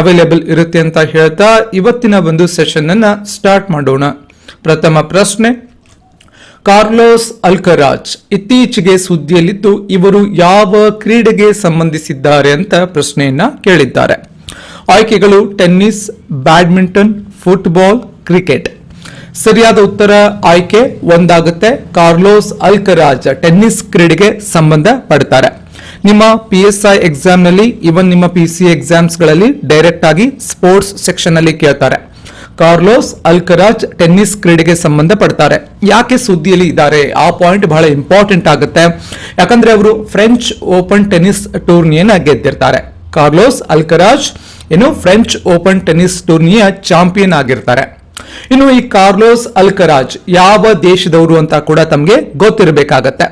Available ಇರುತ್ತೆ ಅಂತ ಹೇಳ್ತಾ ಇವತ್ತಿನ ಒಂದು ಸೆಷನ್ ಅನ್ನ ಸ್ಟಾರ್ಟ್ ಮಾಡೋಣ. ಪ್ರಥಮ ಪ್ರಶ್ನೆ, ಕಾರ್ಲೋಸ್ ಅಲ್ಕರಾಜ್ ಇತ್ತೀಚೆಗೆ ಸುದ್ದಿಯಲ್ಲಿದ್ದು ಇವರು ಯಾವ ಕ್ರೀಡೆಗೆ ಸಂಬಂಧಿಸಿದ್ದಾರೆ ಅಂತ ಪ್ರಶ್ನೆಯನ್ನ ಕೇಳಿದ್ದಾರೆ. ಆಯ್ಕೆಗಳು ಟೆನ್ನಿಸ್, ಬ್ಯಾಡ್ಮಿಂಟನ್, ಫುಟ್ಬಾಲ್, ಕ್ರಿಕೆಟ್. ಸರಿಯಾದ ಉತ್ತರ ಆಯ್ಕೆ ಒಂದಾಗುತ್ತೆ. ಕಾರ್ಲೋಸ್ ಅಲ್ಕರಾಜ್ ಟೆನ್ನಿಸ್ ಕ್ರೀಡೆಗೆ ಸಂಬಂಧ ಪಡ್ತಾರೆ. ನಿಮ್ಮ ಪಿ ಎಸ್ ಐ ಎಕ್ಸಾಮ್ನಲ್ಲಿ ಇವನ್ ನಿಮ್ಮ ಪಿ ಸಿ ಎಕ್ಸಾಮ್ಸ್ಗಳಲ್ಲಿ ಡೈರೆಕ್ಟ್ ಆಗಿ ಸ್ಪೋರ್ಟ್ಸ್ ಸೆಕ್ಷನ್ ಅಲ್ಲಿ ಕೇಳ್ತಾರೆ. ಕಾರ್ಲೋಸ್ ಅಲ್ಕರಾಜ್ ಟೆನ್ನಿಸ್ ಕ್ರೀಡೆಗೆ ಸಂಬಂಧ ಪಡ್ತಾರೆ ಯಾಕೆ ಸುದ್ದಿಯಲ್ಲಿ ಇದ್ದಾರೆ? ಆ ಪಾಯಿಂಟ್ ಬಹಳ ಇಂಪಾರ್ಟೆಂಟ್ ಆಗುತ್ತೆ. ಯಾಕಂದ್ರೆ ಅವರು ಫ್ರೆಂಚ್ ಓಪನ್ ಟೆನ್ನಿಸ್ ಟೂರ್ನಿಯನ್ನ ಗೆದ್ದಿರ್ತಾರೆ. ಕಾರ್ಲೋಸ್ ಅಲ್ಕರಾಜ್ ಏನು ಫ್ರೆಂಚ್ ಓಪನ್ ಟೆನ್ನಿಸ್ ಟೂರ್ನಿಯ ಚಾಂಪಿಯನ್ ಆಗಿರ್ತಾರೆ. ಇನ್ನು ಈ ಕಾರ್ಲೋಸ್ ಅಲ್ಕರಾಜ್ ಯಾವ ದೇಶದವರು ಅಂತ ಕೂಡ ತಮಗೆ ಗೊತ್ತಿರಬೇಕಾಗತ್ತೆ.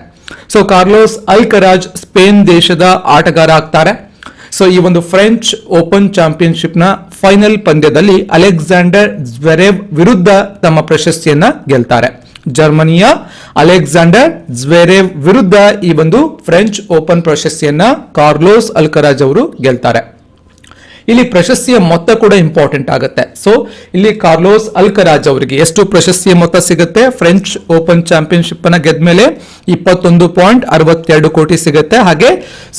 ಸೊ ಕಾರ್ಲೋಸ್ ಅಲ್ಕರಾಜ್ ಸ್ಪೇನ್ ದೇಶದ ಆಟಗಾರ ಆಗ್ತಾರೆ ಸೊ ಈ ಒಂದು ಫ್ರೆಂಚ್ ಓಪನ್ ಚಾಂಪಿಯನ್ಶಿಪ್ನ ಫೈನಲ್ ಪಂದ್ಯದಲ್ಲಿ ಅಲೆಕ್ಸಾಂಡರ್ ಜ್ವೆರೆವ್ ವಿರುದ್ಧ ತಮ್ಮ ಪ್ರಶಸ್ತಿಯನ್ನ ಗೆಲ್ತಾರೆ. ಜರ್ಮನಿಯ ಅಲೆಕ್ಸಾಂಡರ್ ಜ್ವೆರೆವ್ ವಿರುದ್ಧ ಈ ಒಂದು ಫ್ರೆಂಚ್ ಓಪನ್ ಪ್ರಶಸ್ತಿಯನ್ನ ಕಾರ್ಲೋಸ್ ಅಲ್ಕರಾಜ್ ಅವರು ಗೆಲ್ತಾರೆ. ಇಲ್ಲಿ ಪ್ರಶಸ್ತಿಯ ಮೊತ್ತ ಕೂಡ ಇಂಪಾರ್ಟೆಂಟ್ ಆಗುತ್ತೆ. ಸೊ ಇಲ್ಲಿ ಕಾರ್ಲೋಸ್ ಅಲ್ಕರಾಜ್ ಅವರಿಗೆ ಎಷ್ಟು ಪ್ರಶಸ್ತಿಯ ಮೊತ್ತ ಸಿಗುತ್ತೆ? ಫ್ರೆಂಚ್ ಓಪನ್ ಚಾಂಪಿಯನ್ಶಿಪ್ ಅನ್ನ ಗೆದ್ಮೇಲೆ ಇಪ್ಪತ್ತೊಂದು ಪಾಯಿಂಟ್ ಅರವತ್ತೆರಡು ಕೋಟಿ ಸಿಗುತ್ತೆ. ಹಾಗೆ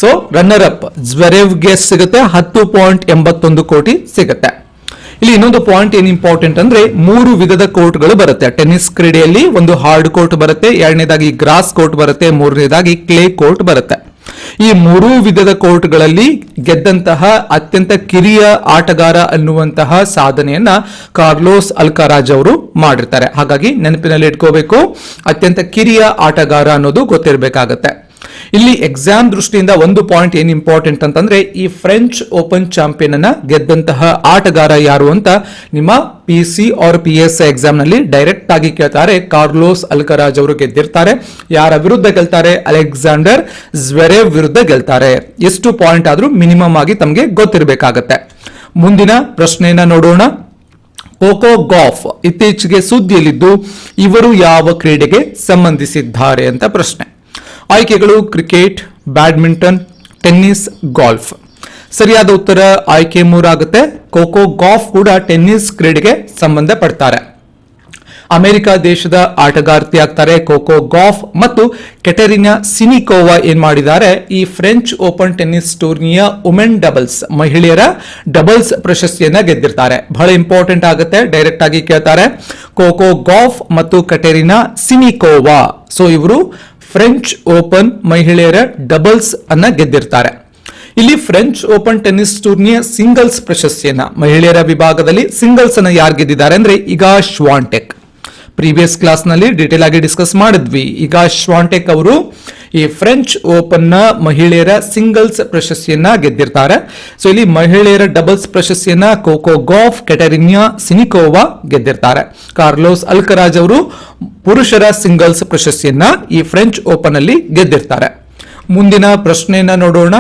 ಸೊ ರನ್ನರ್ ಅಪ್ ಜ್ವೆರೆವ್ಗೆ ಸಿಗುತ್ತೆ ಹತ್ತು ಪಾಯಿಂಟ್ ಎಂಬತ್ತೊಂದು ಕೋಟಿ ಸಿಗುತ್ತೆ. ಇಲ್ಲಿ ಇನ್ನೊಂದು ಪಾಯಿಂಟ್ ಏನ್ ಇಂಪಾರ್ಟೆಂಟ್ ಅಂದ್ರೆ ಮೂರು ವಿಧದ ಕೋರ್ಟ್ಗಳು ಬರುತ್ತೆ. ಟೆನ್ನಿಸ್ ಕ್ರೀಡೆಯಲ್ಲಿ ಒಂದು ಹಾರ್ಡ್ ಕೋರ್ಟ್ ಬರುತ್ತೆ, ಎರಡನೇದಾಗಿ ಗ್ರಾಸ್ ಕೋರ್ಟ್ ಬರುತ್ತೆ, ಮೂರನೇದಾಗಿ ಕ್ಲೇ ಕೋರ್ಟ್ ಬರುತ್ತೆ. ಈ ಮೂರೂ ವಿಧದ ಕೋರ್ಟ್ಗಳಲ್ಲಿ ಗೆದ್ದಂತಹ ಅತ್ಯಂತ ಕಿರಿಯ ಆಟಗಾರ ಅನ್ನುವಂತಹ ಸಾಧನೆಯನ್ನ ಕಾರ್ಲೋಸ್ ಅಲ್ಕಾರಾಜ್ ಅವರು ಮಾಡಿರ್ತಾರೆ. ಹಾಗಾಗಿ ನೆನಪಿನಲ್ಲಿ ಇಟ್ಕೋಬೇಕು, ಅತ್ಯಂತ ಕಿರಿಯ ಆಟಗಾರ ಅನ್ನೋದು ಗೊತ್ತಿರಬೇಕಾಗತ್ತೆ. ಇಲ್ಲಿ ಎಕ್ಸಾಮ್ ದೃಷ್ಟಿಯಿಂದ ಒಂದು ಪಾಯಿಂಟ್ ಏನು ಇಂಪಾರ್ಟೆಂಟ್ ಅಂತಂದ್ರೆ ಈ ಫ್ರೆಂಚ್ ಓಪನ್ ಚಾಂಪಿಯನ್ ಅನ್ನ ಗೆದ್ದಂತಹ ಆಟಗಾರ ಯಾರು ಅಂತ ನಿಮ್ಮ P C R P S ಎಕ್ಸಾಮ್ನಲ್ಲಿ direct ಆಗಿ ಕೇಳ್ತಾರೆ. ಕಾರ್ಲೋಸ್ ಅಲ್ಕರಾಜ್ ಅವರು ಗೆದ್ದಿರ್ತಾರೆ. ಯಾರ ವಿರುದ್ಧ ಗೆಲ್ತಾರೆ? ಅಲೆಕ್ಸಾಂಡರ್ ಜ್ವೆರೆವ್ ವಿರುದ್ಧ ಗೆಲ್ತಾರೆ. ಎಷ್ಟು ಪಾಯಿಂಟ್ ಆದ್ರೂ ಮಿನಿಮಮ್ ಆಗಿ ತಮಗೆ ಗೊತ್ತಿರಬೇಕಾಗತ್ತೆ. ಮುಂದಿನ ಪ್ರಶ್ನೆಯನ್ನ ನೋಡೋಣ. ಕೋಕೋ ಗಾಫ್ ಇತ್ತೀಚೆಗೆ ಸುದ್ದಿಯಲ್ಲಿದ್ದು ಇವರು ಯಾವ ಕ್ರೀಡೆಗೆ ಸಂಬಂಧಿಸಿದ್ದಾರೆ ಅಂತ ಪ್ರಶ್ನೆ. ಆಯ್ಕೆಗಳು ಕ್ರಿಕೆಟ್, ಬ್ಯಾಡ್ಮಿಂಟನ್, ಟೆನ್ನಿಸ್, ಗಾಲ್ಫ್. ಸರಿಯಾದ ಉತ್ತರ ಆಯ್ಕೆ ಮೂರಾಗುತ್ತೆ. ಖೋಖೋ ಗಾಫ್ ಕೂಡ ಟೆನ್ನಿಸ್ ಕ್ರೀಡೆಗೆ ಸಂಬಂಧ ಪಡ್ತಾರೆ ಅಮೆರಿಕ ದೇಶದ ಆಟಗಾರ್ತಿ ಆಗ್ತಾರೆ ಖೋಖೋ ಗಾಫ್ ಮತ್ತು ಕೆಟರಿನಾ ಸಿನಿಕೋವಾ ಏನ್ ಮಾಡಿದ್ದಾರೆ? ಈ ಫ್ರೆಂಚ್ ಓಪನ್ ಟೆನ್ನಿಸ್ ಟೂರ್ನಿಯ ವುಮೆನ್ ಡಬಲ್ಸ್ ಮಹಿಳೆಯರ ಡಬಲ್ಸ್ ಪ್ರಶಸ್ತಿಯನ್ನ ಗೆದ್ದಿರ್ತಾರೆ. ಬಹಳ ಇಂಪಾರ್ಟೆಂಟ್ ಆಗುತ್ತೆ, ಡೈರೆಕ್ಟ್ ಆಗಿ ಕೇಳ್ತಾರೆ. ಖೋಖೋ ಗಾಫ್ ಮತ್ತು ಕಟೆರಿನಾ ಸಿನಿಕೋವಾ. ಸೊ ಇವರು ಫ್ರೆಂಚ್ ಓಪನ್ ಮಹಿಳೆಯರ ಡಬಲ್ಸ್ ಅನ್ನ ಗೆದ್ದಿರ್ತಾರೆ. ಇಲ್ಲಿ ಫ್ರೆಂಚ್ ಓಪನ್ ಟೆನ್ನಿಸ್ ಟೂರ್ನಿಯ ಸಿಂಗಲ್ಸ್ ಪ್ರಶಸ್ತಿಯನ್ನ ಮಹಿಳೆಯರ ವಿಭಾಗದಲ್ಲಿ ಸಿಂಗಲ್ಸ್ ಅನ್ನ ಯಾರು ಗೆದ್ದಿದ್ದಾರೆ ಅಂದ್ರೆ ಈಗ ಶ್ವಾಂಟೆಕ್. ಪ್ರೀವಿಯಸ್ ಕ್ಲಾಸ್ನಲ್ಲಿ ಡೀಟೇಲ್ ಆಗಿ ಡಿಸ್ಕಸ್ ಮಾಡಿದ್ವಿ. ಈಗ ಶ್ವಾಂಟೆಕ್ ಅವರು ಈ ಫ್ರೆಂಚ್ ಓಪನ್ನ ಮಹಿಳೆಯರ ಸಿಂಗಲ್ಸ್ ಪ್ರಶಸ್ತಿಯನ್ನ ಗೆದ್ದಿರ್ತಾರೆ. ಸೊ ಇಲ್ಲಿ ಮಹಿಳೆಯರ ಡಬಲ್ಸ್ ಪ್ರಶಸ್ತಿಯನ್ನ ಕೋಕೋ ಗಾಫ್ ಕೆಟರಿನಿಯಾ ಸಿನಿಕೋವಾ ಗೆದ್ದಿರ್ತಾರೆ. ಕಾರ್ಲೋಸ್ ಅಲ್ಕರಾಜ್ ಅವರು ಪುರುಷರ ಸಿಂಗಲ್ಸ್ ಪ್ರಶಸ್ತಿಯನ್ನ ಈ ಫ್ರೆಂಚ್ ಓಪನ್ ಅಲ್ಲಿ ಗೆದ್ದಿರ್ತಾರೆ. ಮುಂದಿನ ಪ್ರಶ್ನೆಯನ್ನ ನೋಡೋಣ.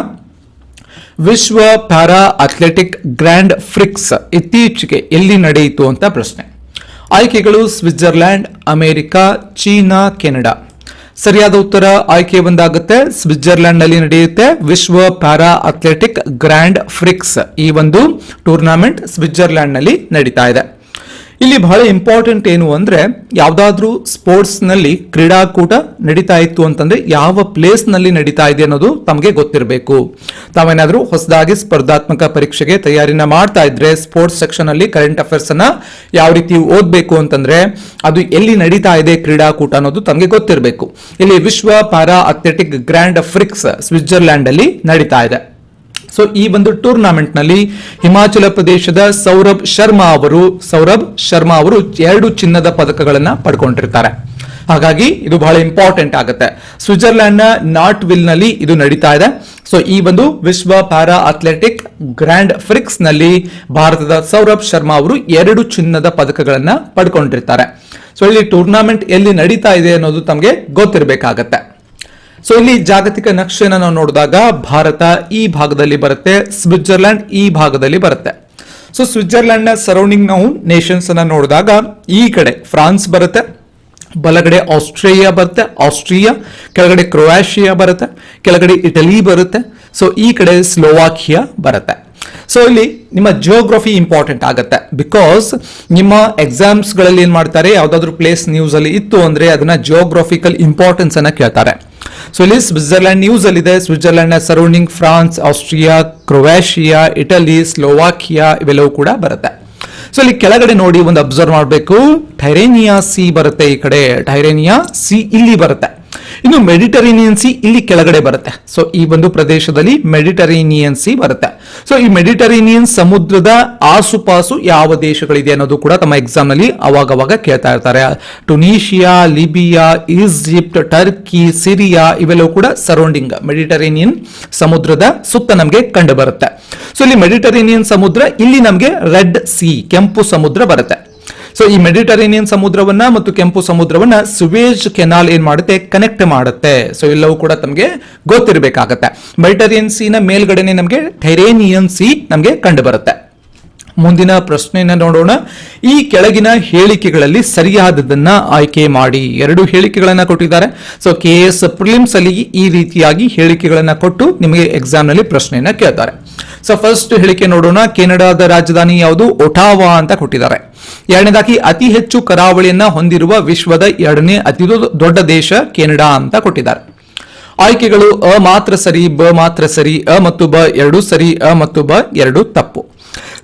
ವಿಶ್ವ ಪ್ಯಾರಾ ಅಥ್ಲೆಟಿಕ್ ಗ್ರ್ಯಾಂಡ್ ಫ್ರಿಕ್ಸ್ ಇತ್ತೀಚೆಗೆ ಎಲ್ಲಿ ನಡೆಯಿತು ಅಂತ ಪ್ರಶ್ನೆ. ಆಯ್ಕೆಗಳು ಸ್ವಿಟ್ಜರ್ಲ್ಯಾಂಡ್, ಅಮೆರಿಕ, ಚೀನಾ, ಕೆನಡಾ. ಸರಿಯಾದ ಉತ್ತರ ಆಯ್ಕೆ ಒಂದಾಗುತ್ತೆ. ಸ್ವಿಟ್ಜರ್ಲ್ಯಾಂಡ್ನಲ್ಲಿ ನಡೆಯುತ್ತೆ ವಿಶ್ವ ಪ್ಯಾರಾ ಅಥ್ಲೆಟಿಕ್ ಗ್ರ್ಯಾಂಡ್ ಫ್ರಿಕ್ಸ್. ಈ ಒಂದು ಟೂರ್ನಾಮೆಂಟ್ ಸ್ವಿಟ್ಜರ್ಲ್ಯಾಂಡ್ನಲ್ಲಿ ನಡೀತಾ ಇದೆ. ಇಲ್ಲಿ ಬಹಳ ಇಂಪಾರ್ಟೆಂಟ್ ಏನು ಅಂದ್ರೆ ಯಾವ್ದಾದ್ರೂ ಸ್ಪೋರ್ಟ್ಸ್ನಲ್ಲಿ ಕ್ರೀಡಾಕೂಟ ನಡೀತಾ ಇತ್ತು ಅಂತಂದ್ರೆ ಯಾವ ಪ್ಲೇಸ್ನಲ್ಲಿ ನಡೀತಾ ಇದೆ ಅನ್ನೋದು ತಮಗೆ ಗೊತ್ತಿರಬೇಕು. ತಾವೇನಾದ್ರೂ ಹೊಸದಾಗಿ ಸ್ಪರ್ಧಾತ್ಮಕ ಪರೀಕ್ಷೆಗೆ ತಯಾರಿನ ಮಾಡ್ತಾ ಇದ್ರೆ ಸ್ಪೋರ್ಟ್ಸ್ ಸೆಕ್ಷನ್ ಅಲ್ಲಿ ಕರೆಂಟ್ ಅಫೇರ್ಸ್ ಅನ್ನ ಯಾವ ರೀತಿ ಓದ್ಬೇಕು ಅಂತಂದ್ರೆ ಅದು ಎಲ್ಲಿ ನಡೀತಾ ಇದೆ ಕ್ರೀಡಾಕೂಟ ಅನ್ನೋದು ತಮಗೆ ಗೊತ್ತಿರಬೇಕು. ಇಲ್ಲಿ ವಿಶ್ವ para athletic grand prix Switzerland ಅಲ್ಲಿ ನಡೀತಾ ಇದೆ. ಸೊ ಈ ಒಂದು ಟೂರ್ನಾಮೆಂಟ್ನಲ್ಲಿ ಹಿಮಾಚಲ ಪ್ರದೇಶದ ಸೌರಭ್ ಶರ್ಮಾ ಅವರು, ಸೌರಭ್ ಶರ್ಮಾ ಅವರು ಎರಡು ಚಿನ್ನದ ಪದಕಗಳನ್ನ ಪಡ್ಕೊಂಡಿರ್ತಾರೆ. ಹಾಗಾಗಿ ಇದು ಬಹಳ ಇಂಪಾರ್ಟೆಂಟ್ ಆಗುತ್ತೆ. ಸ್ವಿಟ್ಜರ್ಲ್ಯಾಂಡ್ನ ನಾಟ್ ವಿಲ್ನಲ್ಲಿ ಇದು ನಡೀತಾ ಇದೆ. ಸೊ ಈ ಒಂದು ವಿಶ್ವ ಪ್ಯಾರಾ ಅಥ್ಲೆಟಿಕ್ ಗ್ರ್ಯಾಂಡ್ ಫ್ರಿಕ್ಸ್ನಲ್ಲಿ ಭಾರತದ ಸೌರಭ್ ಶರ್ಮಾ ಅವರು ಎರಡು ಚಿನ್ನದ ಪದಕಗಳನ್ನ ಪಡ್ಕೊಂಡಿರ್ತಾರೆ. ಸೊ ಇಲ್ಲಿ ಟೂರ್ನಮೆಂಟ್ ಎಲ್ಲಿ ನಡೀತಾ ಇದೆ ಅನ್ನೋದು ತಮಗೆ ಗೊತ್ತಿರಬೇಕಾಗತ್ತೆ. ಸೊ ಇಲ್ಲಿ ಜಾಗತಿಕ ನಕ್ಷೆಯನ್ನು ನಾವು ನೋಡಿದಾಗ ಭಾರತ ಈ ಭಾಗದಲ್ಲಿ ಬರುತ್ತೆ, ಸ್ವಿಟ್ಜರ್ಲ್ಯಾಂಡ್ ಈ ಭಾಗದಲ್ಲಿ ಬರುತ್ತೆ. ಸೊ ಸ್ವಿಟ್ಜರ್ಲ್ಯಾಂಡ್ನ ಸರೌಂಡಿಂಗ್ ನಾವು ನೇಷನ್ಸ್ ಅನ್ನ ನೋಡಿದಾಗ ಈ ಕಡೆ ಫ್ರಾನ್ಸ್ ಬರುತ್ತೆ, ಬಲಗಡೆ ಆಸ್ಟ್ರೇಲಿಯಾ ಬರುತ್ತೆ, ಆಸ್ಟ್ರಿಯಾ, ಕೆಳಗಡೆ ಕ್ರೊಯಾಷಿಯಾ ಬರುತ್ತೆ, ಕೆಳಗಡೆ ಇಟಲಿ ಬರುತ್ತೆ ಸೊ ಈ ಕಡೆ ಸ್ಲೋವಾಕಿಯಾ ಬರುತ್ತೆ. ಸೊ ಇಲ್ಲಿ ನಿಮ್ಮ ಜಿಯೋಗ್ರಫಿ ಇಂಪಾರ್ಟೆಂಟ್ ಆಗುತ್ತೆ ಬಿಕಾಸ್ ನಿಮ್ಮ ಎಕ್ಸಾಮ್ಸ್ಗಳಲ್ಲಿ ಏನ್ ಮಾಡ್ತಾರೆ, ಯಾವ್ದಾದ್ರು ಪ್ಲೇಸ್ ನ್ಯೂಸ್ ಅಲ್ಲಿ ಇತ್ತು ಅಂದ್ರೆ ಅದನ್ನ ಜಿಯೋಗ್ರಫಿಕಲ್ ಇಂಪಾರ್ಟೆನ್ಸ್ ಅನ್ನ ಕೇಳ್ತಾರೆ. ಸೊ ಇಲ್ಲಿ ಸ್ವಿಟ್ಜರ್ಲ್ಯಾಂಡ್ ನ್ಯೂಸ್ ಅಲ್ಲಿ ಇದೆ. ಸ್ವಿಟ್ಜರ್ಲ್ಯಾಂಡ್ನ surrounding France, Austria, Croatia, Italy, Slovakia ಇವೆಲ್ಲವೂ ಕೂಡ ಬರುತ್ತೆ. ಸೊ ಇಲ್ಲಿ ಕೆಳಗಡೆ ನೋಡಿ ಒಂದು ಅಬ್ಸರ್ವ್ ಮಾಡಬೇಕು. ಟೈರೇನಿಯಾ ಸಿ ಬರುತ್ತೆ ಈ ಕಡೆ. ಟೈರೇನಿಯಾ ಸಿ ಇಲ್ಲಿ ಬರುತ್ತೆ. ಇನ್ನು ಮೆಡಿಟರೇನಿಯನ್ ಸಿ ಇಲ್ಲಿ ಕೆಳಗಡೆ ಬರುತ್ತೆ. ಸೊ ಈ ಒಂದು ಪ್ರದೇಶದಲ್ಲಿ ಮೆಡಿಟರೇನಿಯನ್ ಸಿ ಬರುತ್ತೆ. ಸೊ ಈ ಮೆಡಿಟರೇನಿಯನ್ ಸಮುದ್ರದ ಆಸುಪಾಸು ಯಾವ ದೇಶಗಳಿದೆ ಅನ್ನೋದು ಕೂಡ ತಮ್ಮ ಎಕ್ಸಾಮ್ನಲ್ಲಿ ಅವಾಗವಾಗ ಕೇಳ್ತಾ ಇರ್ತಾರೆ. Tunisia Libya, Egypt, Turkey, Syria ಇವೆಲ್ಲವೂ ಕೂಡ ಸರೌಂಡಿಂಗ್ ಮೆಡಿಟರೇನಿಯನ್ ಸಮುದ್ರದ ಸುತ್ತ ನಮಗೆ ಕಂಡು ಬರುತ್ತೆ. ಸೊ ಇಲ್ಲಿ ಮೆಡಿಟರೇನಿಯನ್ ಸಮುದ್ರ, ಇಲ್ಲಿ ನಮಗೆ ರೆಡ್ ಸಿ, ಕೆಂಪು ಸಮುದ್ರ ಬರುತ್ತೆ. ಸೊ ಈ ಮೆಡಿಟರೇನಿಯನ್ ಸಮುದ್ರವನ್ನ ಮತ್ತು ಕೆಂಪು ಸಮುದ್ರವನ್ನ ಸುವೇಜ್ ಕೆನಾಲ್ ಏನ್ ಮಾಡುತ್ತೆ? ಕನೆಕ್ಟ್ ಮಾಡುತ್ತೆ. ಸೊ ಎಲ್ಲವೂ ಕೂಡ ತಮಗೆ ಗೊತ್ತಿರಬೇಕಾಗತ್ತೆ. ಮೆಡಿಟರೇನಿಯನ್ ಸೀನ ಮೇಲ್ಗಡೆನೆ ನಮಗೆ ಟೆರೇನಿಯನ್ ಸಿ ನಮಗೆ ಕಂಡು ಬರುತ್ತೆ ಮುಂದಿನ ಪ್ರಶ್ನೆಯನ್ನ ನೋಡೋಣ. ಈ ಕೆಳಗಿನ ಹೇಳಿಕೆಗಳಲ್ಲಿ ಸರಿಯಾದದನ್ನ ಆಯ್ಕೆ ಮಾಡಿ. ಎರಡು ಹೇಳಿಕೆಗಳನ್ನ ಕೊಟ್ಟಿದ್ದಾರೆ. ಸೊ ಕೆ ಎಸ್ ಪ್ರಿಲಿಮ್ಸ್ ಅಲ್ಲಿ ಈ ರೀತಿಯಾಗಿ ಹೇಳಿಕೆಗಳನ್ನ ಕೊಟ್ಟು ನಿಮಗೆ ಎಕ್ಸಾಮ್ನಲ್ಲಿ ಪ್ರಶ್ನೆಯನ್ನ ಕೇಳ್ತಾರೆ. ಸೊ ಫಸ್ಟ್ ಹೇಳಿಕೆ ನೋಡೋಣ. ಕೆನಡಾದ ರಾಜಧಾನಿ ಯಾವುದು? ಒಟಾವಾ ಅಂತ ಕೊಟ್ಟಿದ್ದಾರೆ. ಎರಡನೇದಾಗಿ, ಅತಿ ಹೆಚ್ಚು ಕರಾವಳಿಯನ್ನ ಹೊಂದಿರುವ ವಿಶ್ವದ ಎರಡನೇ ಅತಿ ದೊಡ್ಡ ದೇಶ ಕೆನಡಾ ಅಂತ ಕೊಟ್ಟಿದ್ದಾರೆ. ಆಯ್ಕೆಗಳು ಅ ಮಾತ್ರ ಸರಿ, ಬ ಮಾತ್ರ ಸರಿ, ಅ ಮತ್ತು ಬ ಎರಡು ಸರಿ, ಅ ಮತ್ತು ಬ ಎರಡು ತಪ್ಪು.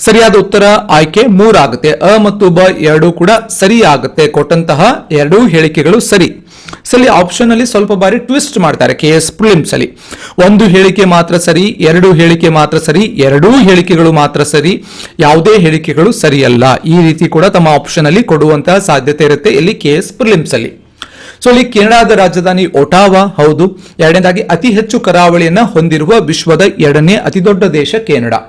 ಸರಿಯಾದ ಉತ್ತರ ಆಯ್ಕೆ ಮೂರಾಗುತ್ತೆ. ಅ ಮತ್ತು ಬ ಎರಡೂ ಕೂಡ ಸರಿ ಆಗುತ್ತೆ ಕೊಟ್ಟಂತಹ ಎರಡೂ ಹೇಳಿಕೆಗಳು ಸರಿ. ಸಲಿ ಆಪ್ಷನ್ ಅಲ್ಲಿ ಸ್ವಲ್ಪ ಬಾರಿ ಟ್ವಿಸ್ಟ್ ಮಾಡ್ತಾರೆ ಕೆ ಎಸ್ ಪ್ರಿಲಿಮ್ಸ್ ಅಲ್ಲಿ. ಒಂದು ಹೇಳಿಕೆ ಮಾತ್ರ ಸರಿ, ಎರಡು ಹೇಳಿಕೆ ಮಾತ್ರ ಸರಿ, ಎರಡೂ ಹೇಳಿಕೆಗಳು ಮಾತ್ರ ಸರಿ, ಯಾವುದೇ ಹೇಳಿಕೆಗಳು ಸರಿಯಲ್ಲ. ಈ ರೀತಿ ಕೂಡ ತಮ್ಮ ಆಪ್ಷನ್ ಅಲ್ಲಿ ಕೊಡುವಂತಹ ಸಾಧ್ಯತೆ ಇರುತ್ತೆ ಇಲ್ಲಿ ಕೆ ಎಸ್ ಪ್ರಿಲಿಮ್ಸ್ ಅಲ್ಲಿ. ಸೊ ಇಲ್ಲಿ ಕೆನಡಾದ ರಾಜಧಾನಿ ಒಟಾವಾ, ಹೌದು. ಎರಡನೇದಾಗಿ ಅತಿ ಹೆಚ್ಚು ಕರಾವಳಿಯನ್ನ ಹೊಂದಿರುವ ವಿಶ್ವದ ಎರಡನೇ ಅತಿ ದೊಡ್ಡ ದೇಶ ಕೆನಡಾ.